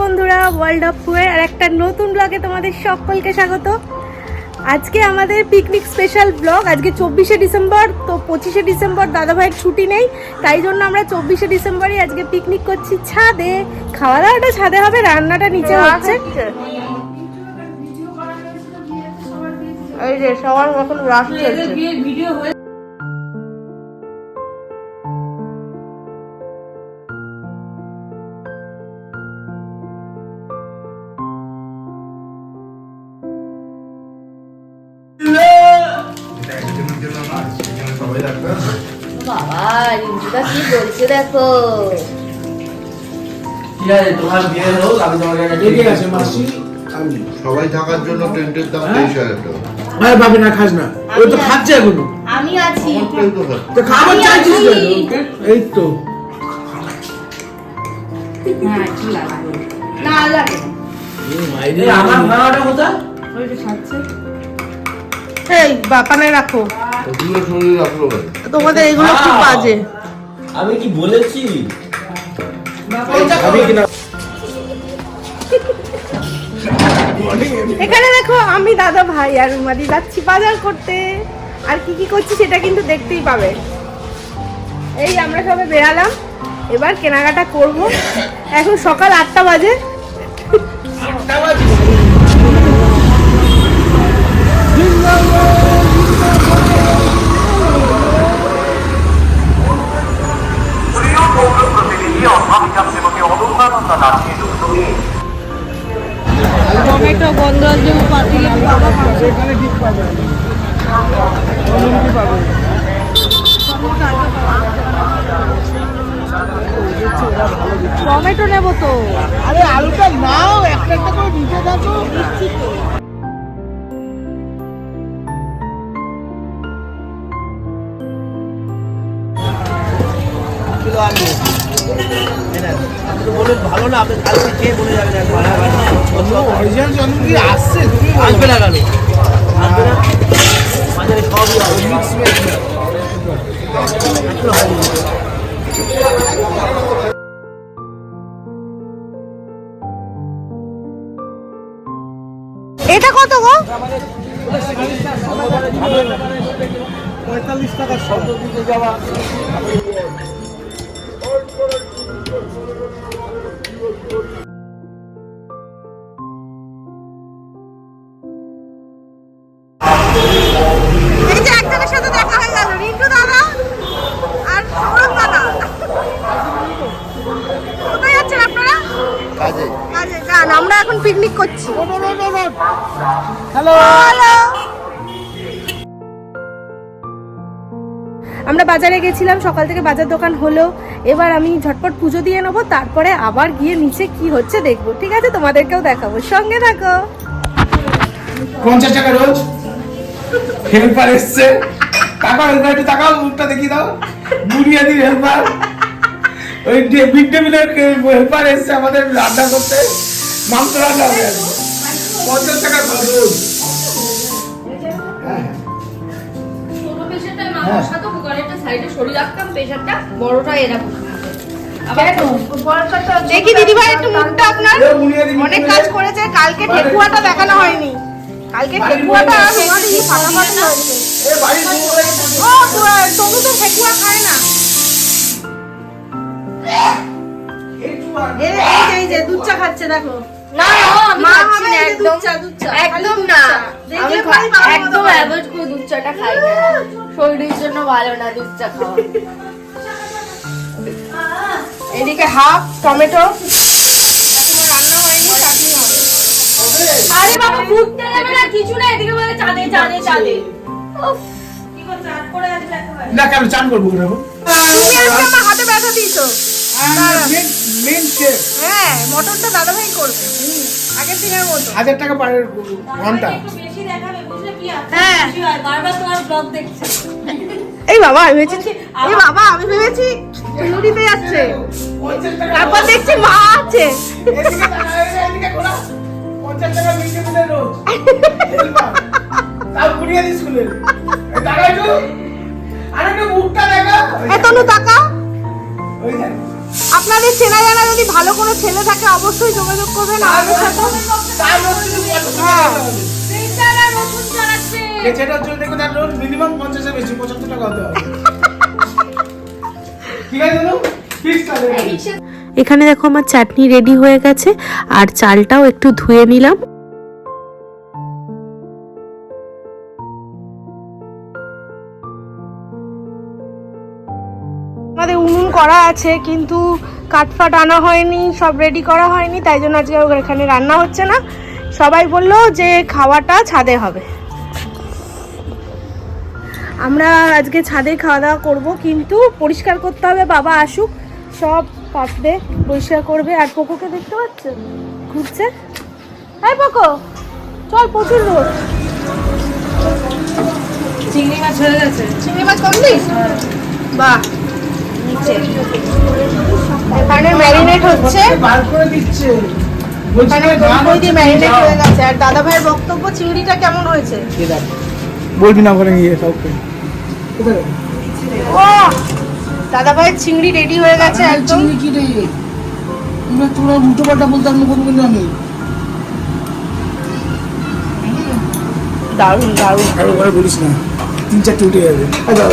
বন্ধুরা world of ফুয়ের আর একটা নতুন ব্লগে তোমাদের সকলকে স্বাগত। আজকে আমাদের পিকনিক স্পেশাল ব্লগ আজকে চব্বিশে ডিসেম্বর তো পঁচিশে ডিসেম্বর দাদাভাইয়ের ছুটি নেই তাই জন্য আমরা চব্বিশে ডিসেম্বরই আজকে পিকনিক করছি ছাদে। খাওয়া দাওয়াটা ছাদে হবে রান্নাটা নিচে হচ্ছে। এই যে সবার এখন রাস চলছে। রিঞ্জুদা কি বলছে দেখো? তোমার বিয়ে হোক আমি ঠিক আছে মাসি। সবাই থাকার জন্য টেন্টের দাম হ্যাঁ? তেইশ হাজার টাকা। ভাই ভাবি না খাস না। ওই তো খাচ্ছে এখনও। আমি আছি। তো খাবার চাইছিস আছি। কেন ওকে? এই তো। হ্যাঁ কি লাগবে। না লাগে আমার ভাড়াটা কোথায়? এই বাপানে রাখো? তোমাদের এগুলো খুব বাজে। আমি কি বলেছি? এখানে দেখো আমি দাদা ভাই আর উমাদি যাচ্ছি বাজার করতে। আর কি কি করছি সেটা কিন্তু দেখতেই পাবে। এই আমরা সবে বেরালাম। এবার কেনাকাটা করব। এখন সকাল আটটা বাজে। টমেটো গন্ধরাজ লেবু পাতি লেবু সেখানে ঠিক পাবে। কি পাবে? টমেটো নেব তো। আরে আলুটা নাও একটা একটা করে দিতে থাকো কিলো আপনি ভালো না আপনি কালকে খেয়ে বলে যাবেন। অরিজিনাল কি আসছে তুমি আসবে না কেন আসবে না বাজারে সবই হবে। মিক্স ভেজ এটা কত গো? পঁয়তাল্লিশ টাকা সব। দিতে যাওয়া কাজে। কাজে যান আমরা এখন পিকনিক করছি। হ্যালো হ্যালো আমরা বাজারে গেছিলাম সকাল থেকে বাজার দোকান হলো। এবার আমি ঝটপট পুজো দিয়ে নেব তারপরে আবার গিয়ে নিচে কি হচ্ছে দেখব ঠিক আছে? তোমাদেরকেও দেখাবো। সঙ্গে থাকো। পঞ্চাশ টাকা রোজ। হেল্পার এসছে। টাকা হেল্পার একটু টাকা মুখটা দেখিয়ে দাও। বুনিয়াদির হেল্পার ওই মিড ডে মিলের হেল্পার এসছে আমাদের রান্না করতে। মাংস রান্না। পঞ্চাশ টাকা বড়টা এরকম দেখি দিদিভাই একটু মুখটা আপনার। অনেক কাজ করেছে কালকে ঠেকুয়াটা দেখানো হয়নি। কালকে ঠেকুয়াটা ফাটাফাটি হয়েছে হয়ে। ও তো ঠেকুয়া খায় না। এই যে- এই যে এই যে দুধ চা খাচ্ছে দেখো। না না মা খাচ্ছি না একদম দুধ চা, দুধ চা, খালি একদম না। আমি পরেই খা- বাবা একদম অ্যাভয়েড করে দুধ চাটা খাই। না শরীরের জন্য ভালো না দুধ চা খাওয়া। এদিকে হাফ টমেটো। রান্না হয়নি চাটনি হবে আরে বাবা ঘুরতে যাবে না কিছু না এদিকে বলে চাঁদে চাঁদে চাঁদে। না কেন চান করব কেন তুমি আমার হাতে ব্যথা দিয়েছ। মেন শেফ হ্যাঁ মটনটা দাদাভাই করবে। আগের দিনের মতো। হাজার টাকা পার ঘণ্টা। হ্যাঁ। বারবার তোমার ব্লগ দেখছি। এই বাবা আমি ভেবেছি এই বাবা আমি ভেবেছি চুরিতে যাচ্ছে। তারপর দেখছি মা আছে। এদিকে তাকা, ওই আপনাদের চেনা জানা যদি ভালো কোনো ছেলে থাকে অবশ্যই যোগাযোগ করবেন আমাদের সাথে। হ্যাঁ। জন্য তার মিনিমাম পঞ্চাশের বেশি পঁচাত্তর টাকা হতে হবে। ঠিক আছে এখানে দেখো আমার চাটনি রেডি হয়ে গেছে আর চালটাও একটু ধুয়ে নিলাম। করা আছে কিন্তু কাঠফাট আনা হয়নি সব রেডি করা হয়নি তাই জন্য আজকে এখানে রান্না হচ্ছে না। সবাই বলল যে খাওয়াটা ছাদে হবে। আমরা আজকে ছাদে খাওয়া দাওয়া করব কিন্তু পরিষ্কার করতে হবে বাবা আসুক। সব কাটবে পরিষ্কার করবে। আর পোকোকে দেখতে পাচ্ছ? ঘুরছে? হ্যাঁ পোকো চল প্রচুর রোদ। চিংড়ি মাছ হয়ে গেছে। চিংড়ি মাছ করলিস বাহ। নিচে এখানে ম্যারিনেট হচ্ছে। বার করে দিচ্ছে হচ্ছে, আর দাদা ভাইয়ের বক্তব্য চিংড়িটা কেমন হয়েছে? বলবি না ওখানে গিয়ে কাউকে দাদা ভাইয়ের চিংড়ি রেডি হয়ে গেছে একদম। কি রে? তোমরা তোমরা উল্টো পাল্টা বলতে আমি। দারুণ দারুণ। আর বলিস না। তিন চারটে উঠে যাবে। আচ্ছা।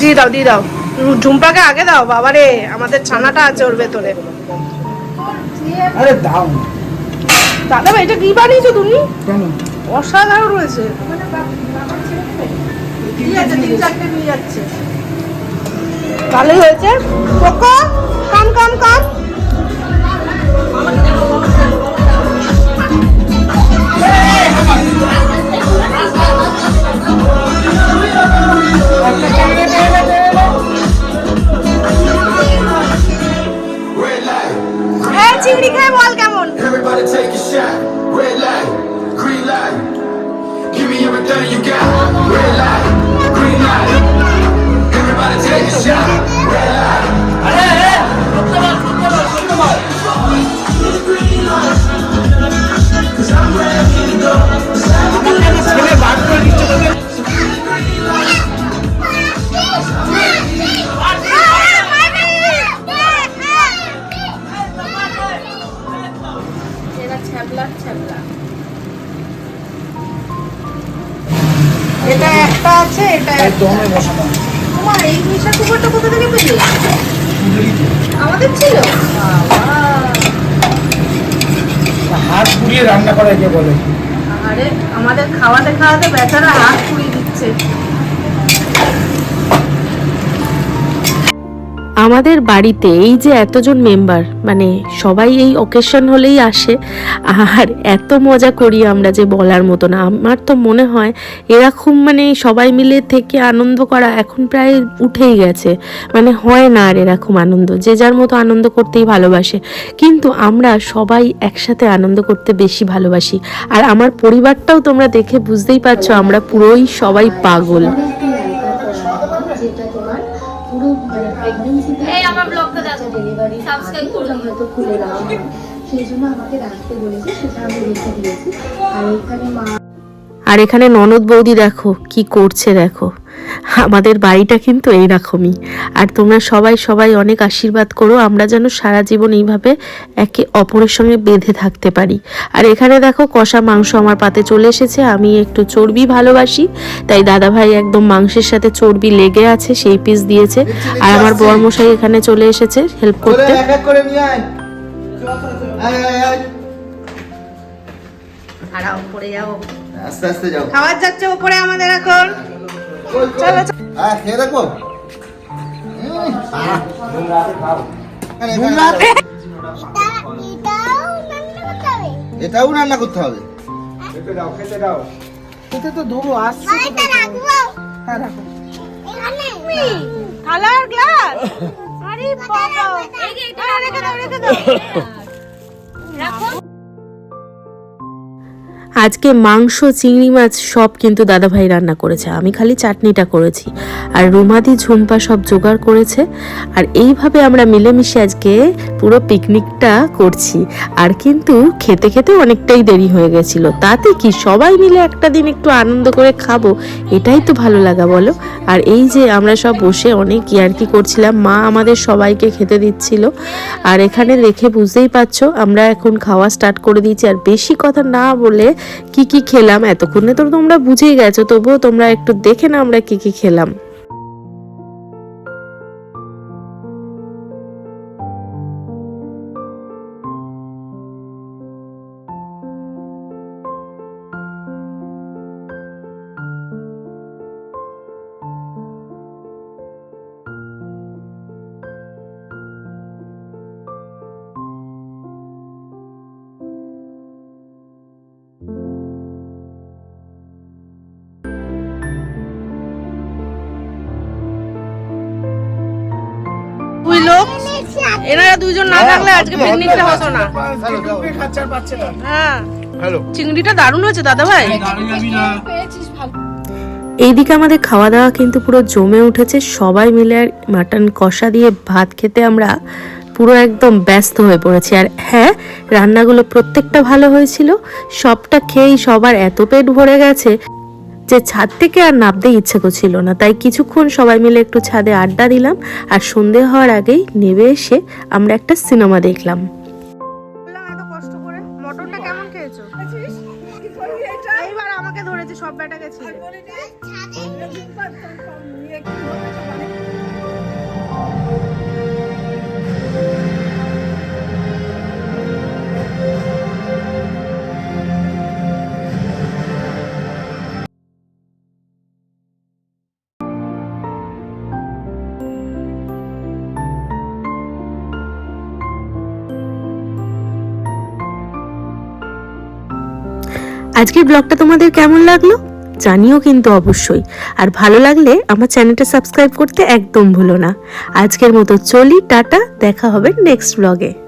দিয়ে। দাও দিয়ে দাও। ঝুমপাকে আগে দাও বাবা রে আমাদের ছানাটা আছে ওর ভেতরে। আরে দাও। দাদা ভাই এটা কি বানিয়েছো তুমি? কেন? অসাধারণ হয়েছে। ভালোই হয়েছে। কান কান কাম। এটা একটা আছে এটা দমে বসানো তোমার এই মিশা কুকুরটা কোথা থেকে পেলে? আমাদের ছিল? হাত পুড়িয়ে রান্না করা কে বলে? আরে আমাদের খাওয়াতে খাওয়াতে বেচারা হাত পুড়িয়ে আমাদের বাড়িতে এই যে এতজন মেম্বার মানে সবাই এই অকেশন হলেই আসে, আর এত মজা করি আমরা যে বলার মতো না। আমার তো মনে হয় এরকম মানে সবাই মিলে থেকে আনন্দ করা এখন প্রায় উঠেই গেছে। মানে হয় না আর এরকম আনন্দ, যে যার মতো আনন্দ করতেই ভালোবাসে। কিন্তু আমরা সবাই একসাথে আনন্দ করতে বেশি ভালোবাসি। আর আমার পরিবারটাও তোমরা দেখে বুঝতেই পারছ, আমরা পুরোই সবাই পাগল। করে করো। হয়তো খুলে দেওয়া হয় সেই জন্য আমাকে রাখতে বলেছে, সেটা আমি রেখে দিয়েছি আর এখানে মা আর এখানে ননদ বৌদি দেখো, কি করছে দেখো। আমাদের বাড়িটা কিন্তু এইরকমই। আর তোমরা সবাই সবাই অনেক আশীর্বাদ করো, আমরা যেন সারা জীবন এইভাবে একে অপরের সঙ্গে বেঁধে থাকতে পারি। আর এখানে দেখো কষা মাংস আমার পাতে চলে এসেছে, আমি একটু চর্বি ভালোবাসি, তাই দাদা ভাই একদম মাংসের সাথে চর্বি লেগে আছে, সেই পিস দিয়েছে। আর আমার বরমশাই এখানে চলে এসেছে হেল্প করতে। খারাপ পড়ে যাও। আস্তে আস্তে যাও। খাবার যাচ্ছে ওপরে আমাদের এখন। চলো চলো। হ্যাঁ খেয়ে দেখো। এটাও রান্না করতে হবে। খেতে তো দেবো আসছে হ্যাঁ রাখো। Colour glass? আরে বাবা। রেখে দাও রেখে দাও। আজকে মাংস, চিংড়ি মাছ সব কিন্তু দাদাভাই রান্না করেছে। আমি খালি চাটনিটা করেছি। আর রুমাদি, ঝুম্পা সব জোগাড় করেছে। আর এইভাবে আমরা মিলেমিশে আজকে পুরো পিকনিকটা করছি। আর কিন্তু খেতে খেতে অনেকটাই দেরি হয়ে গেছিল। তাতে কি সবাই মিলে একটা দিন একটু আনন্দ করে খাব, এটাই তো ভালো লাগা, বলো? আর এই যে আমরা সব বসে অনেক ইয়ার্কি করছিলাম, মা আমাদের সবাইকে খেতে দিচ্ছিল। আর এখানে দেখে বুঝতেই পারছ, আমরা এখন খাওয়া স্টার্ট করে দিয়েছি। আর বেশি কথা না বলে কি কি খেলাম? এতক্ষণে তো তোমরা বুঝেই গেছো, তবুও তোমরা একটু দেখে না আমরা কি কি খেলাম। এনারা দুইজন না থাকলে আজকে পিকনিকটা হতো না। খাচ্ছার পাচ্ছে না। হ্যাঁ হ্যালো। চিংড়িটা দারুণ হয়েছে দাদা ভাই। এইদিকে আমাদের খাওয়া দাওয়া কিন্তু পুরো জমে উঠেছে। সবাই মিলে আর মাটন কষা দিয়ে ভাত খেতে আমরা পুরো একদম ব্যস্ত হয়ে পড়েছি। আর হ্যাঁ রান্নাগুলো প্রত্যেকটা ভালো হয়েছিল। সবটা খেয়েই সবার এত পেট ভরে গেছে। যে ছাদ থেকে আর নামতে ইচ্ছে করছিল না। তাই কিছুক্ষণ সবাই মিলে একটু ছাদে আড্ডা দিলাম আর সন্ধে হওয়ার আগেই নেমে এসে আমরা একটা সিনেমা দেখলাম। আজকের ব্লগটা তোমাদের কেমন লাগল? জানিও কিন্তু অবশ্যই। আর ভালো লাগলে আমার চ্যানেলটা সাবস্ক্রাইব করতে একদম ভুলো না। আজকের মতো চলি, টাটা, দেখা হবে নেক্সট ব্লগে